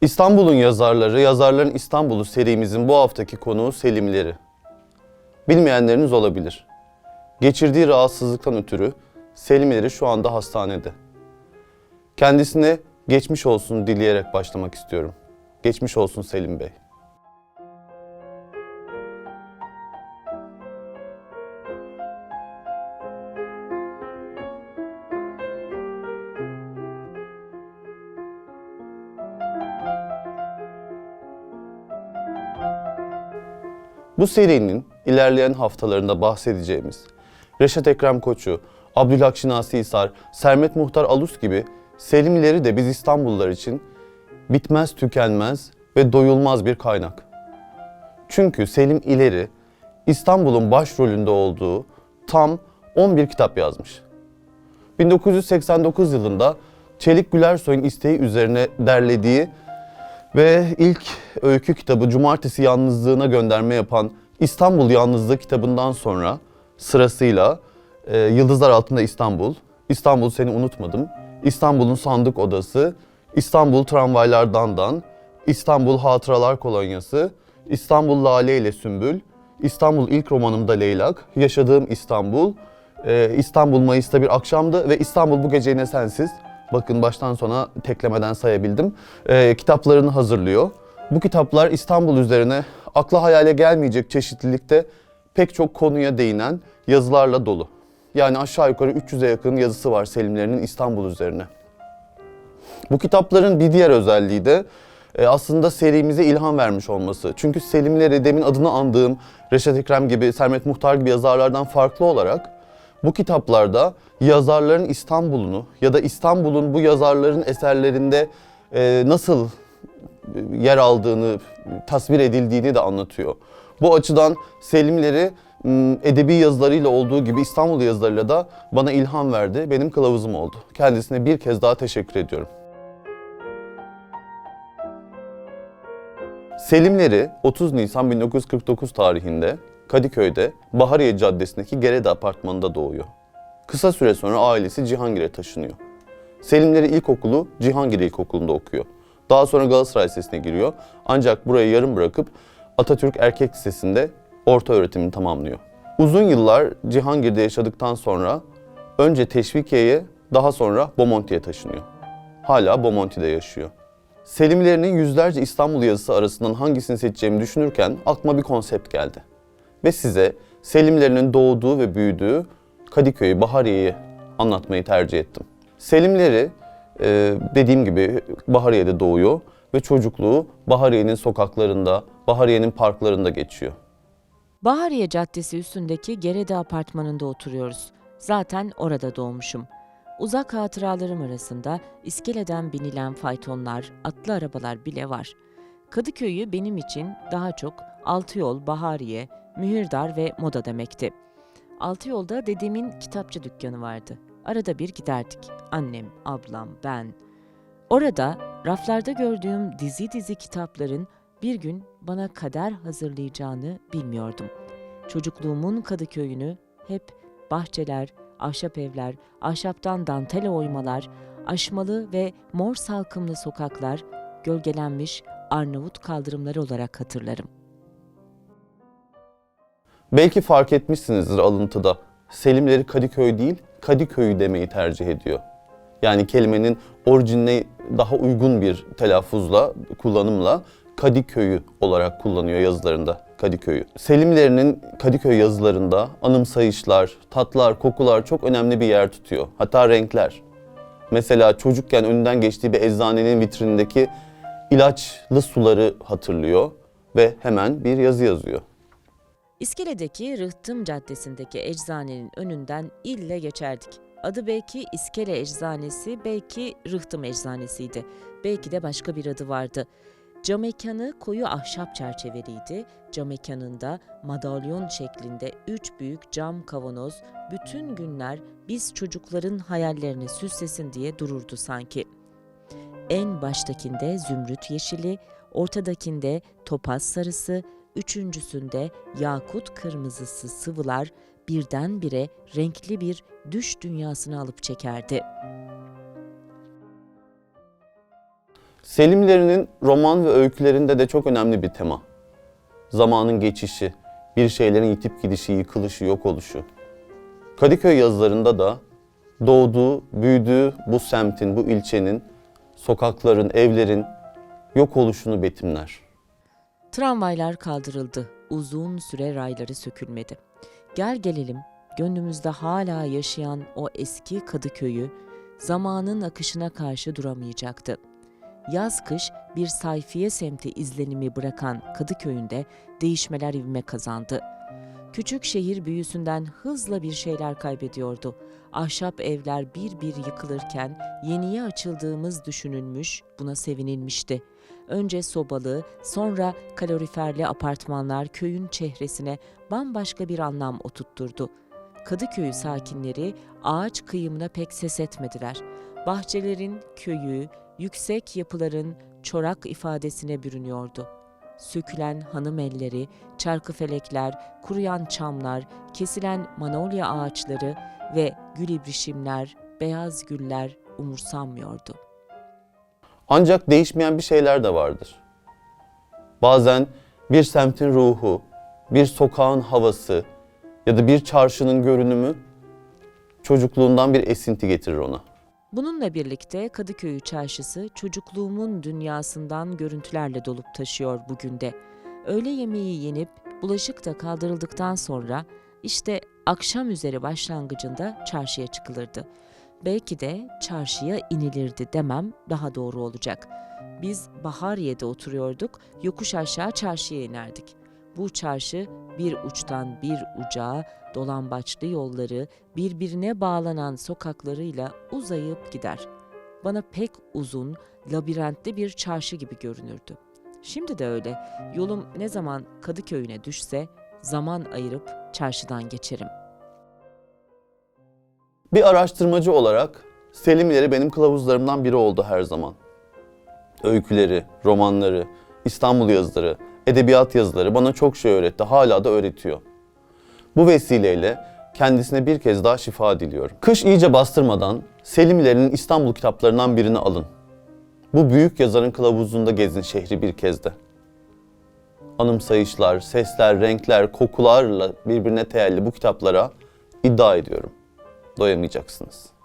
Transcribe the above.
İstanbul'un yazarları, Yazarların İstanbul'u serimizin bu haftaki konuğu Selimleri. Bilmeyenleriniz olabilir. Geçirdiği rahatsızlıktan ötürü Selimleri şu anda hastanede. Kendisine geçmiş olsun dileyerek başlamak istiyorum. Geçmiş olsun Selim Bey. Bu serinin ilerleyen haftalarında bahsedeceğimiz Reşat Ekrem Koçu, Abdülhak Şinasi Hisar, Sermet Muhtar Alus gibi Selimleri de biz İstanbullular için bitmez tükenmez ve doyulmaz bir kaynak. Çünkü Selim İleri İstanbul'un başrolünde olduğu tam 11 kitap yazmış. 1989 yılında Çelik Gülersoy'un isteği üzerine derlediği ve ilk öykü kitabı Cumartesi Yalnızlığına gönderme yapan İstanbul Yalnızlığı kitabından sonra sırasıyla e, Yıldızlar Altında İstanbul, İstanbul Seni Unutmadım, İstanbul'un Sandık Odası, İstanbul Tramvaylar Dandan, İstanbul Hatıralar Kolonyası, İstanbul Lale ile Sümbül, İstanbul İlk Romanımda Leylak, Yaşadığım İstanbul, e, İstanbul Mayıs'ta bir akşamdı ve İstanbul Bu Gece Yine Sensiz. Bakın baştan sona teklemeden sayabildim. E, kitaplarını hazırlıyor. Bu kitaplar İstanbul üzerine akla hayale gelmeyecek çeşitlilikte pek çok konuya değinen yazılarla dolu. Yani aşağı yukarı 300'e yakın yazısı var Selimlerinin İstanbul üzerine. Bu kitapların bir diğer özelliği de e, aslında serimize ilham vermiş olması. Çünkü Selimleri demin adını andığım Reşat Ekrem gibi, Sermet Muhtar gibi yazarlardan farklı olarak bu kitaplarda yazarların İstanbul'unu ya da İstanbul'un bu yazarların eserlerinde e, nasıl yer aldığını, tasvir edildiğini de anlatıyor. Bu açıdan Selimleri edebi yazılarıyla olduğu gibi İstanbul yazılarıyla da bana ilham verdi, benim kılavuzum oldu. Kendisine bir kez daha teşekkür ediyorum. Selimleri 30 Nisan 1949 tarihinde Kadıköy'de Bahariye Caddesi'ndeki Gerede apartmanında doğuyor. Kısa süre sonra ailesi Cihangir'e taşınıyor. Selimleri ilkokulu Cihangir İlkokulu'nda okuyor. Daha sonra Galatasaray Lisesi'ne giriyor. Ancak burayı yarım bırakıp Atatürk Erkek Lisesi'nde orta öğretimini tamamlıyor. Uzun yıllar Cihangir'de yaşadıktan sonra önce Teşvikiye'ye daha sonra Bomonti'ye taşınıyor. Hala Bomonti'de yaşıyor. Selimlerinin yüzlerce İstanbul yazısı arasından hangisini seçeceğimi düşünürken aklıma bir konsept geldi. Ve size Selimlerinin doğduğu ve büyüdüğü Kadıköy'ü, Bahariye'yi anlatmayı tercih ettim. Selimleri e, dediğim gibi Bahariye'de doğuyor ve çocukluğu Bahariye'nin sokaklarında, Bahariye'nin parklarında geçiyor. Bahariye Caddesi üstündeki Gerede apartmanında oturuyoruz. Zaten orada doğmuşum. Uzak hatıralarım arasında iskeleden binilen faytonlar, atlı arabalar bile var. Kadıköy'ü benim için daha çok Altıyol, Bahariye, Mühirdar ve Moda demekti. Altıyol'da dedemin kitapçı dükkanı vardı. Arada bir giderdik. Annem, ablam, ben. Orada raflarda gördüğüm dizi dizi kitapların bir gün bana kader hazırlayacağını bilmiyordum. Çocukluğumun Kadıköy'ünü hep bahçeler, ahşap evler, ahşaptan dantele oymalar, aşmalı ve mor salkımlı sokaklar, gölgelenmiş Arnavut kaldırımları olarak hatırlarım. Belki fark etmişsinizdir alıntıda. Selimleri Kadıköy değil, Kadıköy'ü demeyi tercih ediyor. Yani kelimenin orijinine daha uygun bir telaffuzla, kullanımla Kadıköy'ü olarak kullanıyor yazılarında Kadıköy'ü. Selimlerinin Kadıköy yazılarında anımsayışlar, tatlar, kokular çok önemli bir yer tutuyor. Hatta renkler. Mesela çocukken önünden geçtiği bir eczanenin vitrinindeki ilaçlı suları hatırlıyor ve hemen bir yazı yazıyor. İskele'deki Rıhtım Caddesi'ndeki eczanenin önünden ille geçerdik. Adı belki İskele Eczanesi, belki Rıhtım Eczanesiydi. Belki de başka bir adı vardı. Cam mekanı koyu ahşap çerçeveliydi. Cam mekanında madalyon şeklinde üç büyük cam kavanoz bütün günler biz çocukların hayallerini süslesin diye dururdu sanki. En baştakinde zümrüt yeşili, ortadakinde topaz sarısı, üçüncüsünde yakut kırmızısı sıvılar birdenbire renkli bir düş dünyasına alıp çekerdi. Selimlerinin roman ve öykülerinde de çok önemli bir tema. Zamanın geçişi, bir şeylerin yitip gidişi, yıkılışı, yok oluşu. Kadıköy yazılarında da doğduğu, büyüdüğü bu semtin, bu ilçenin, sokakların, evlerin yok oluşunu betimler. Tramvaylar kaldırıldı. Uzun süre rayları sökülmedi. Gel gelelim gönlümüzde hala yaşayan o eski Kadıköy'ü zamanın akışına karşı duramayacaktı. Yaz kış bir sayfiye semti izlenimi bırakan Kadıköy'ünde değişmeler ivme kazandı. Küçük şehir büyüsünden hızla bir şeyler kaybediyordu. Ahşap evler bir bir yıkılırken yeniye açıldığımız düşünülmüş, buna sevinilmişti. Önce sobalı, sonra kaloriferli apartmanlar köyün çehresine bambaşka bir anlam oturtturdu. Kadıköy sakinleri ağaç kıyımına pek ses etmediler. Bahçelerin köyü, yüksek yapıların çorak ifadesine bürünüyordu. Sökülen hanım elleri, çarkıfelekler, kuruyan çamlar, kesilen manolya ağaçları ve gül ibrişimler, beyaz güller umursanmıyordu. Ancak değişmeyen bir şeyler de vardır. Bazen bir semtin ruhu, bir sokağın havası ya da bir çarşının görünümü çocukluğundan bir esinti getirir ona. Bununla birlikte Kadıköy çarşısı çocukluğumun dünyasından görüntülerle dolup taşıyor bugün de. Öğle yemeği yenip bulaşık da kaldırıldıktan sonra işte akşam üzeri başlangıcında çarşıya çıkılırdı. Belki de çarşıya inilirdi demem daha doğru olacak. Biz Bahariye'de oturuyorduk, yokuş aşağı çarşıya inerdik. Bu çarşı bir uçtan bir uca, dolambaçlı yolları, birbirine bağlanan sokaklarıyla uzayıp gider. Bana pek uzun, labirentli bir çarşı gibi görünürdü. Şimdi de öyle. Yolum ne zaman Kadıköy'üne düşse zaman ayırıp çarşıdan geçerim. Bir araştırmacı olarak Selimleri benim kılavuzlarımdan biri oldu her zaman. Öyküleri, romanları, İstanbul yazıları, edebiyat yazıları bana çok şey öğretti, hala da öğretiyor. Bu vesileyle kendisine bir kez daha şifa diliyorum. Kış iyice bastırmadan Selimlerinin İstanbul kitaplarından birini alın. Bu büyük yazarın kılavuzunda gezin şehri bir kez de. Anımsayışlar, sesler, renkler, kokularla birbirine teyelli bu kitaplara iddia ediyorum. Doyamayacaksınız.